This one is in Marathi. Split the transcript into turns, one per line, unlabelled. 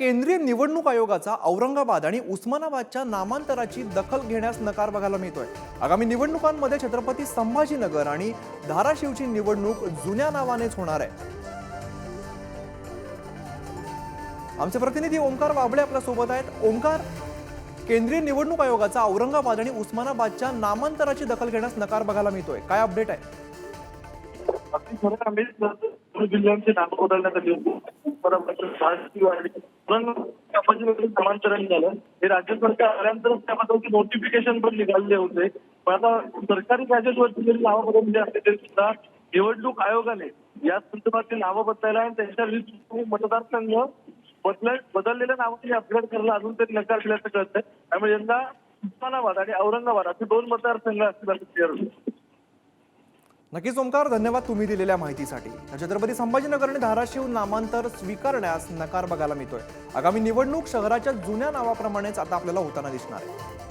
केंद्रीय निवडणूक आयोगाचा औरंगाबाद आणि उस्मानाबादच्या नामांतराची दखल घेण्यास नकार बघायला मिळतोय. आगामी निवडणुकांमध्ये छत्रपती संभाजीनगर आणि धाराशिवची निवडणूक जुन्या नावानेच होणार आहे. आमचे प्रतिनिधी ओंकार वाबळे आपल्यासोबत आहेत. ओंकार केंद्रीय निवडणूक आयोगाचा औरंगाबाद आणि उस्मानाबादच्या नामांतराची दखल घेण्यास नकार बघायला मिळतोय. काय अपडेट आहे?
जिल्ह्यांचे खरं बदलण्यात आली होती पण महाराष्ट्र झालं. हे राज्य सरकार आल्यानंतरच त्याबद्दलचे नोटिफिकेशन पण निघालेले होते. पण आता सरकारी गॅजेटवरती जरी नावं बदलली असते तरी सुद्धा निवडणूक आयोगाने या संदर्भातील नावं बदलायला आणि त्यांच्या लिस्ट मतदारसंघ बदल बदललेल्या नावांनी अपग्रेड करायला अजून तरी नकार दिल्याचं कळतंय. त्यामुळे यंदा उस्मानाबाद आणि औरंगाबाद असे दोन मतदारसंघ असतील असं क्लिअर होतं
नक्कीच ओमकार धन्यवाद तुम्ही दिलेल्या माहितीसाठी. छत्रपती संभाजीनगर आणि धाराशिव नामांतर स्वीकारण्यास नकार बघायला मिळतोय. आगामी निवडणूक शहराच्या जुन्या नावाप्रमाणेच आता आपल्याला होताना दिसणार आहे.